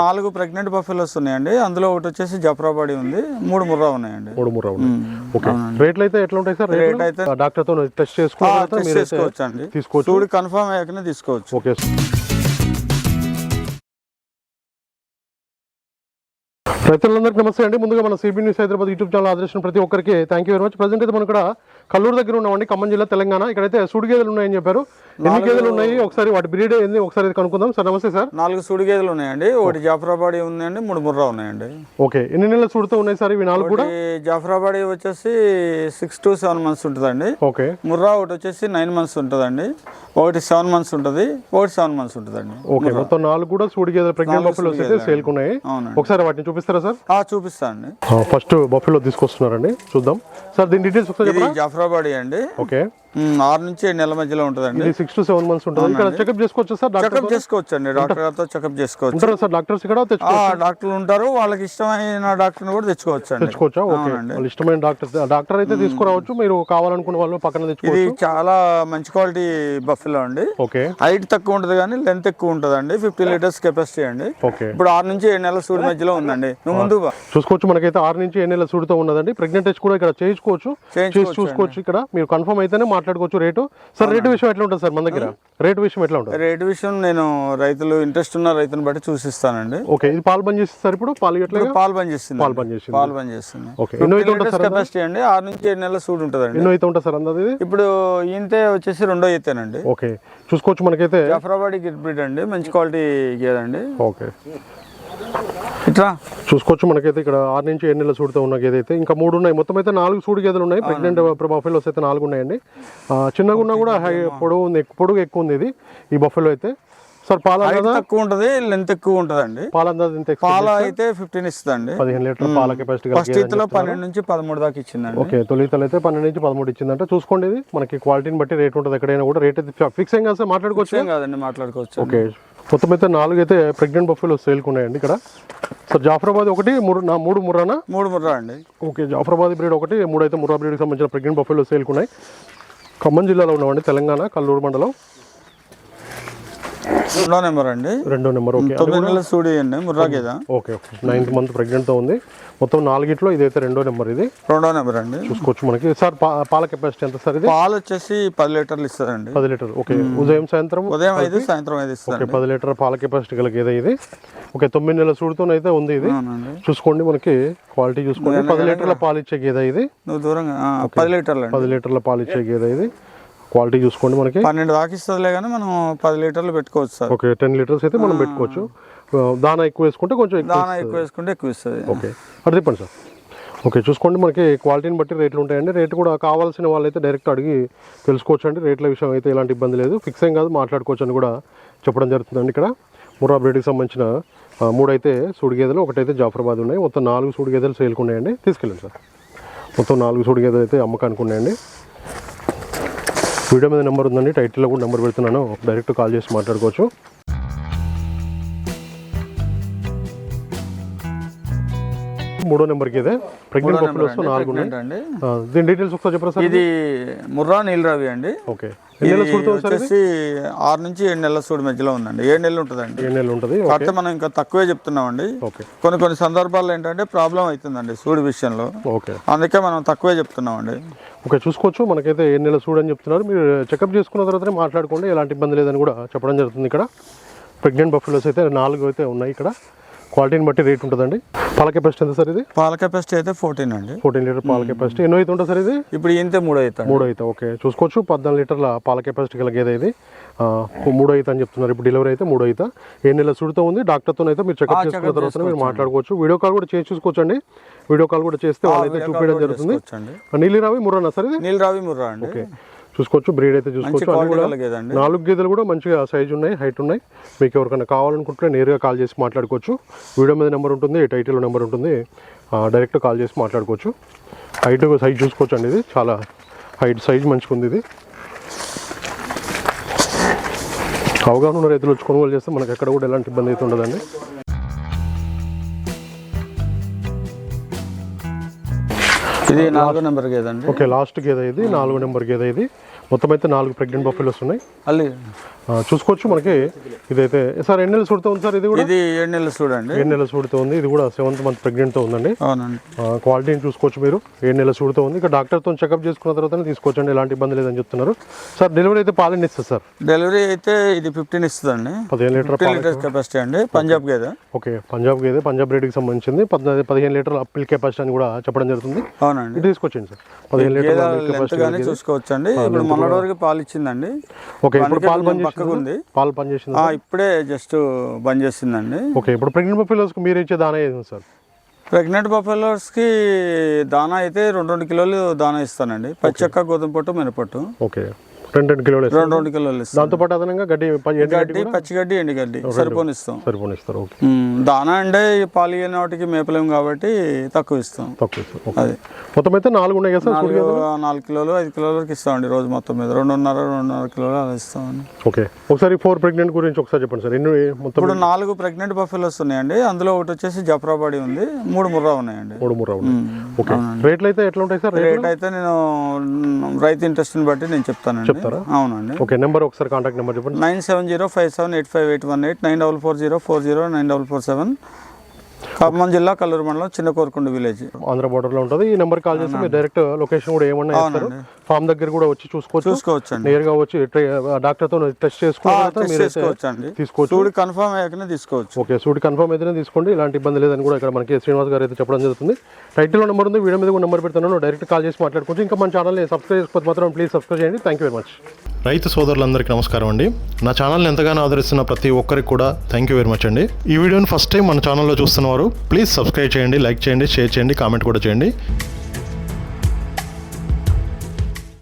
నాలుగు pregnant buffaloes ఉన్నాయండి. అందులో ఒకటి వచ్చేసి జఫరాబాడి ఉంది. మూడు ముర్రా ఉన్నాయండి. మూడు మూడు ఉన్నాయి. ఓకే. రేట్లు అయితే ఎట్లా ఉంటాయి సార్? రేట్ అయితే డాక్టర్తో టెస్ట్ చేసుకోవచ్చు అండి తీసుకోవచ్చు. చూడు కన్ఫర్మ్ అయ్యాకనే తీసుకోవచ్చు. ఓకే రైతులందరికీ నమస్తే అండి. ముందుగా మన CB news Hyderabad YouTube channel ఆదర్శించిన ప్రతి ఒక్కరికి thank you very much present అయితే మనం ఇక్కడ కల్లూరు దగ్గర ఉన్నామండి ఖమ్మం జిల్లా తెలంగాణ. ఇక్కడైతే సూడి గేదెలు ఉన్నాయని చెప్పారు. ఎన్ని గేదెలు ఉన్నాయి? ఒకసారి వాటి బ్రీడ్ ఏంది? ఒకసారి కనుక్కుందాం. సార్ నమస్తే సార్. నాలుగు సుడి గేదెలు ఉన్నాయండి ఒకటి జాఫరాబాడి ఉందండి మూడు ముర్రా ఉన్నాయండి. ఓకే. ఎన్ని నెలల సూడితో ఉన్నాయి సార్ ఇవి నాలుగు కూడా? జాఫరాబాడి వచ్చేసి సిక్స్ టు సెవెన్ మంత్స్ ఉంటుందండి. ఓకే. ముర్రా ఒకటి వచ్చేసి నైన్ మంత్స్ ఉంటుందండి. ఒకటి సెవెన్ మంత్స్ ఉంటుంది ఒకటి సెవెన్ మంత్స్ ఉంటుందండి. ఓకే. మొత్తం నాలుగు కూడా సూడి గేదెలు ప్రెగ్నెంట్ నాలుగు బఫెలోస్ అయితే సేల్ ఉన్నాయి. అవునండి. ఒకసారి వాటిని చూపిస్తారా సార్? ఆ, చూపిస్తానండి ఫస్ట్ బఫెలో తీసుకొస్తున్నారండి. చూద్దాం. సార్ దీని డీటెయిల్స్ ఒకసారి ఇది అండి. ఓకే. ఆరు నుంచి ఏడు నెలల మధ్యలో ఉంటుందండి. ఇది సిక్స్ టు సెవెన్ మంత్స్ ఉంటుంది. ఇక్కడ చెకప్ చేసుకోవచ్చు సార్ డాక్టర్ చెకప్ చేసుకోవచ్చు అండి డాక్టర్ గారితో చెకప్ చేసుకోవచ్చు. సార్? డాక్టర్స్ ఇక్కడ డాక్టర్లు ఉంటారు. వాళ్ళకి ఇష్టమైన డాక్టర్ని కూడా తెచ్చుకోవచ్చు? అండి తెచ్చుకోవచ్చా ఓకే ఇష్టమైన డాక్టర్ డాక్టర్ అయితే తీసుకురావచ్చు. మీరు కావాలనుకున్న వాళ్ళు పక్కన ఇది తెచ్చుకోవచ్చు. చాలా మంచి క్వాలిటీ బఫెలో అండి. ఓకే. హైట్ తక్కువ ఉంటుంది కానీ లెంత్ ఎక్కువ ఉంటుంది అండి ఫిఫ్టీ లీటర్స్ కెపాసిటీ అండి. ఓకే. ఇప్పుడు ఆరు నుంచి ఏడు నెలల సూడి మధ్యలో ఉందండి. నువ్వు ముందు. చూసుకోవచ్చు. మనకైతే ఆరు నుంచి ఎన్ని నెలల సూడితో ఉన్నదండి. ప్రెగ్నెంట్ టెస్ట్ కూడా ఇక్కడ చేయించుకోవచ్చు. చేసి చేయించుకోవచ్చు చూసుకోవచ్చు ఇక్కడ. మీరు కన్ఫర్మ్ అయితేనే మాట్లాడుకోవచ్చు రేటు? సార్ రేటు విషయం ఎట్లా ఉంటుంది సార్ మన దగ్గర? రేటు విషయం ఎట్లా ఉంటుంది? రేటు విషయం నేను రైతులు ఇంట్రెస్ట్ ఉన్న రైతుని బట్టి చూసిస్తానండి. ఓకే ఇది పాలు బంద్ చేసి సార్ ఇప్పుడు? పాలు ఎట్లా పాలు బంద్ చేస్తుంది పాలు బంద్ చేసింది. పాలు బంద్ చేస్తుంది ఓకే ఎన్నో అయితే ఉంటుంది సార్ కెపాసిటీ అండి. ఆరు నుంచి ఏడు నెలల సూడి ఉంటుందండి. ఎన్నో అయితే ఉంటుంది సార్ అందది ఇప్పుడు ఈంతే వచ్చేసి రెండో ఈతేనండి. ఓకే చూసుకోవచ్చు మనకైతే. జాఫరాబాడి గిర్ బ్రీడ్ అండి. మంచి క్వాలిటీ గేదండి. ఓకే. ఇట్లా? చూసుకోవచ్చు మనకైతే ఇక్కడ ఆరు నుంచి ఏడు నెలల సూడితో ఉన్న గేదె అయితే. ఇంకా మూడు ఉన్నాయి. మొత్తం అయితే నాలుగు సూడి గేదెలు ఉన్నాయి. ప్రెగ్నెంట్ బఫెలోస్ అయితే నాలుగు ఉన్నాయండి. చిన్నగా ఉన్నా కూడా హై పొడవు ఉంది. పొడుగు ఎక్కువ ఉంది ఇది ఈ బఫెలో అయితే. సార్ పాల తక్కువ ఉంటుంది లెంత్ ఎక్కువ ఉంటుందండి. పాల పాల అయితే ఫిఫ్టీన్ ఇస్తుందండి. పదిహేను లీటర్ల పాల కెపాసిటీ ఫస్ట్ పన్నెండు నుంచి పదమూడు దాకా ఇచ్చిందండి. ఓకే తొలితలు అయితే పన్నెండు నుంచి పదమూడు ఇచ్చిందంటే. చూసుకోండి ఇది. మనకి క్వాలిటీని బట్టి రేట్ ఉంటుంది. ఎక్కడైనా కూడా రేట్ అయితే ఫిక్స్ ఏం కాదు సార్ మాట్లాడుకోవచ్చు? ఏం కాదండి మాట్లాడుకోవచ్చు ఓకే. మొత్తం అయితే నాలుగు అయితే ప్రెగ్నెంట్ బఫెలో సేల్కి ఉన్నాయండి ఇక్కడ. సార్ జాఫరాబాద్ ఒకటి మూడు నా మూడు ముర్రానా? మూడు ముర్రా అండి. ఓకే జాఫరాబాద్ బ్రీడ్ ఒకటి మూడు అయితే ముర్రా బ్రీడ్కి సంబంధించిన ప్రెగ్నెంట్ బఫెలో సేల్కి ఉన్నాయి. ఖమ్మం జిల్లాలో ఉన్నామండి తెలంగాణ కల్లూరు మండలం. రెండో నెంబర్ అండి. రెండో నెంబర్ ఓకే. తొమ్మిది నెలల సూడి అండి ముర్రా గేద ఓకే ఓకే. నైన్త్ మంత్ ప్రెగ్నెంట్తో ఉంది. మొత్తం నాలుగిట్లో ఇదైతే రెండో నెంబర్ ఇది. రెండో నెంబర్ అండి. చూసుకోవచ్చు మనకి. సార్ పాల కెపాసిటీ ఎంత సార్ ఇది? పాలు వచ్చేసి పది లీటర్లు ఇస్తారండి. పది లీటర్ ఓకే. ఉదయం సాయంత్రం ఉదయం ఐదు సాయంత్రం ఐదు ఓకే ఇస్తారండి పది లీటర్ పాల కెపాసిటీ గల గేదె ఇది. ఓకే తొమ్మిది నెలల సూడుతో అయితే ఉంది ఇది. చూసుకోండి మనకి. క్వాలిటీ చూసుకోండి. పది లీటర్ల పాలు ఇచ్చే గేదె ఇది. దూరంగా పది లీటర్లు పది లీటర్ల పాలు ఇచ్చే గేదె ఇది. క్వాలిటీ చూసుకోండి మనకి. పన్నెండు దాకా ఇస్తుందిలే కానీ మనం పది లీటర్లు పెట్టుకోవచ్చు సార్. ఓకే టెన్ లీటర్స్ అయితే మనం పెట్టుకోవచ్చు. దానా ఎక్కువ వేసుకుంటే కొంచెం దానా ఎక్కువ వేసుకుంటే ఎక్కువ ఇస్తుంది. ఓకే అది చెప్పండి సార్. ఓకే చూసుకోండి మనకి క్వాలిటీని బట్టి రేట్లు ఉంటాయండి. రేట్ కూడా కావాల్సిన వాళ్ళైతే డైరెక్ట్ అడిగి తెలుసుకోవచ్చు అండి. రేట్ల విషయం అయితే ఎలాంటి ఇబ్బంది లేదు. ఫిక్స్ ఏం కాదు మాట్లాడుకోవచ్చు అని కూడా చెప్పడం జరుగుతుందండి ఇక్కడ. ముర్రా బ్రీడ్కి సంబంధించిన మూడైతే సూడి గేదెలు ఒకటైతే జాఫరాబాద్ ఉన్నాయి. మొత్తం నాలుగు సూడి గేదెలు సేల్కి ఉన్నాయండి. తీసుకెళ్ళండి సార్. మొత్తం నాలుగు సూడి గేదెలు అయితే అమ్మకానికి ఉన్నాయండి. వీడియో మీద నెంబర్ ఉందండి టైటిల్లో కూడా నెంబర్ పెడుతున్నాను. డైరెక్ట్ కాల్ చేసి మాట్లాడుకోవచ్చు. మూడో నెంబర్కి అయితే ప్రెగ్నెంట్ నాలుగు ఉన్నాయి దీని డీటెయిల్స్ ఒకసారి చెప్పరా సార్? ఇది ముర్రా నీలరావి అండి. ఓకే. వచ్చేసి ఆరు నుంచి ఏడు నెలల సూడి మధ్యలో ఉందండి. ఏడు నెలలు ఉంటుందండి. ఏడు నెలలు ఉంటుంది. కాకపోతే మనం ఇంకా తక్కువే చెప్తున్నామండి. ఓకే. కొన్ని కొన్ని సందర్భాల్లో ఏంటంటే ప్రాబ్లం అవుతుందండి సూడి విషయంలో. ఓకే. అందుకే మనం తక్కువే చెప్తున్నామండి. ఓకే చూసుకోవచ్చు. మనకైతే ఏడు నెలల సూడు అని చెప్తున్నారు. మీరు చెకప్ చేసుకున్న తర్వాతనే మాట్లాడుకోండి. ఎలాంటి ఇబ్బంది లేదని కూడా చెప్పడం జరుగుతుంది ఇక్కడ. ప్రెగ్నెంట్ బఫెలోస్ అయితే నాలుగు అయితే ఉన్నాయి ఇక్కడ. క్వాలిటీని బట్టి రేట్ ఉంటుందండి? పాల కెపాసిటీ ఎంత సార్ ఇది? పాల కెపాసిటీ అయితే ఫోర్టీన్ అండి. ఫోర్టీన్ లీటర్ పాల కెపాసిటీ ఎన్నో అయితే ఉంటుంది సార్ ఇది? ఇప్పుడు ఇంతే మూడు అవుతాడు మూడు అయితే ఓకే. చూసుకోవచ్చు పద్నాలుగు లీటర్ల పాల కెపాసిటీ గల గేదె ఇది మూడు అయితే అని చెప్తున్నారు. ఇప్పుడు డెలివరీ అయితే మూడు అయితే. ఏ నెల సుడితో ఉంది డాక్టర్తో అయితే మీరు చెకప్ చేసుకున్న తర్వాత మీరు మాట్లాడుకోవచ్చు. వీడియో కాల్ కూడా చేసి చూసుకోవచ్చు అండి వీడియో కాల్ కూడా చేస్తే వాళ్ళైతే చూపించడం జరుగుతుంది. నీలిరావి ముర్రనా సార్ ఇది? నీలరావి ముర్రా అండి. ఓకే. చూసుకోవచ్చు బ్రీడ్ అయితే చూసుకోవచ్చు. నాలుగు గేదెలు కూడా మంచిగా సైజ్ ఉన్నాయి హైట్ ఉన్నాయి. మీకు ఎవరికైనా కావాలనుకుంటే నేరుగా కాల్ చేసి మాట్లాడుకోవచ్చు. వీడియో మీద నెంబర్ ఉంటుంది టైటిల్ నెంబర్ ఉంటుంది. డైరెక్ట్ కాల్ చేసి మాట్లాడుకోవచ్చు. హైట్ సైజ్ చూసుకోవచ్చు అండి ఇది. చాలా హైట్ సైజ్ మంచిగా ఉంది ఇది. అవగాహన ఉన్న రైతులు వచ్చి కొనుగోలు చేస్తే మనకి ఎక్కడ కూడా ఎలాంటి ఇబ్బంది అయితే ఉండదండి. ఇది నాలుగో నెంబర్ గేదండి ఓకే లాస్ట్ గేదె ఇది నాలుగు నెంబర్ గేదె ఇది. మొత్తం అయితే నాలుగు ప్రెగ్నెంట్ బఫెలోస్ ఉన్నాయి. అల్లి చూసుకోవచ్చు మనకి. ఇదైతే సార్ ఎన్ని నెలలు సుడుతూ ఉంది సార్ ఇది కూడా? ఇది ఏడు నెలలు చూడండి ఏడు నెలలు సుడుతూ ఉంది. ఇది కూడా సెవెంత్ మంత్ ప్రెగ్నెంట్తో ఉందండి. అవునండి. క్వాలిటీని చూసుకోవచ్చు మీరు. ఏడు నెలలు చూడుతూ ఉంది. ఇక డాక్టర్తో చెకప్ చేసుకున్న తర్వాతనే తీసుకోవచ్చండి. ఎలాంటి ఇబ్బంది లేదని చెప్తున్నారు. సార్ డెలివరీ అయితే పాలని ఇస్తుంది సార్. డెలివరీ అయితే ఇది ఫిఫ్టీన్ ఇస్తుందండి. పదిహేను లీటర్ లీటర్స్ కెపాసిటీ అండి. పంజాబ్ గేదె. ఓకే పంజాబ్ గేదే పంజాబ్ రేట్కి సంబంధించింది. పద్నాలుగు పదిహేను లీటర్ల అప్పిల్ కెపాసిటీ అని కూడా చెప్పడం జరుగుతుంది. అవునండి. ఇది తీసుకొచ్చింది సార్. పదిహేను లీటర్ల గానీ చూసుకోవచ్చండి. ఇప్పుడు మొన్నటి వరకు పాలు ఇచ్చిందండి. ఓకే ఇప్పుడు పాలు పక్కకు ఉంది. పాలు బంద్ చేసింది ఇప్పుడే జస్ట్ బంద్ చేసిందండి. ఓకే ఇప్పుడు ప్రెగ్నెంట్ పప్పీలర్స్కి మీరు ఇచ్చే దానా ఏది సార్? ప్రెగ్నెంట్ బఫెలోస్కి దానా అయితే రెండు రెండు కిలోలు దానా ఇస్తానండి. పచ్చక్క గోధుమ పొట్టు మినపట్టు. ఓకే. రెండు రెండు కిలోలు రెండు రెండు కిలోలు ఇస్తాం దాంతోపాటు అదనంగా గడ్డి గడ్డి గడ్డి పచ్చిగడ్డి ఎండుగడ్డి సరిపోని ఇస్తాం. సరిపోని ఇస్తారు ఓకే. ఉమ్, దానా అంటే పాలు ఇయ్యని వాటికి మేపలేము కాబట్టి తక్కువ ఇస్తాం. తక్కువ అది. మొత్తం అయితే నాలుగు ఉన్నాయి కదా సార్ నాలుగు నాలుగు కిలోలు ఐదు కిలోల వరకు ఇస్తామండి రోజు మొత్తం మీద. రెండున్నర రెండున్నర కిలోలు అలా ఇస్తామండి ఓకే. ఒకసారి ఫోర్ ప్రెగ్నెంట్ గురించి ఒకసారి చెప్పండి సార్ ఎన్ని మొత్తం ఇప్పుడు నాలుగు ప్రెగ్నెంట్ బఫెలోస్ ఉన్నాయండి. అందులో ఒకటి వచ్చేసి జఫ్రాబాడి ఉంది. మూడు ముర్రా ఉన్నాయండి. మూడు రౌండ్ ఉమ్, ఓకే. రేట్లు అయితే ఎట్లా ఉంటాయి సార్? రేట్ అయితే నేను రైతు ఇంట్రెస్ట్ని బట్టి నేను చెప్తానండి. చెప్తారా? అవునండి. ఓకే నెంబర్ ఒకసారి కాంటాక్ట్ నెంబర్ చెప్పండి. Nine seven zero five seven eight five eight one eight nine double four zero four zero nine double four seven. Khammam జిల్లా కల్లూరు మండలం చిన్న కోరుకుండ విలేజ్. ఆంధ్ర border లో ఉంటుంది. ఈ నెంబర్ కాల్ చేస్తే మీరు డైరెక్ట్ లొకేషన్ కూడా ఏమన్నా ఇస్తారు. ఫామ్ దగ్గర కూడా వచ్చి చూసుకోవచ్చు. చూసుకోవచ్చండి. నేరుగా వచ్చి డాక్టర్తో టెస్ట్ చేసుకున్న తర్వాత టెస్ట్ మీరైతే చేసుకోవచ్చండి. తీసుకోవచ్చు. చూడు కన్ఫర్మ్ అయ్యాకనే తీసుకోవచ్చు. ఓకే సూట్ కన్ఫర్మ్ అయితేనే తీసుకోండి. ఇలాంటి ఇబ్బంది లేదని కూడా ఇక్కడ మనకి శ్రీనివాస్ గారు అయితే చెప్పడం జరుగుతుంది. టైటిల్లో నెంబర్ ఉంది వీడియో మీద కూడా నెంబర్ పెడుతున్నాను డైరెక్ట్ కాల్ చేసి మాట్లాడుకోవచ్చు. ఇంకా మన ఛానల్ని సబ్స్క్రైబ్ చేసుకోవచ్చు మాత్రం ప్లీజ్ సబ్స్క్రైబ్ చేయండి. థ్యాంక్ యూ వెరీ మచ్ రైతు సోదరులందరికీ నమస్కారం అండి. నా ఛానల్ని ఎంతగానో ఆదరిస్తున్న ప్రతి ఒక్కరికి కూడా థ్యాంక్ యూ వెరీ మచ్ అండి. ఈ వీడియోని ఫస్ట్ టైం మన ఛానల్లో చూస్తున్నవారు ప్లీజ్ సబ్స్క్రైబ్ చేయండి లైక్ చేయండి షేర్ చేయండి కామెంట్ కూడా చేయండి.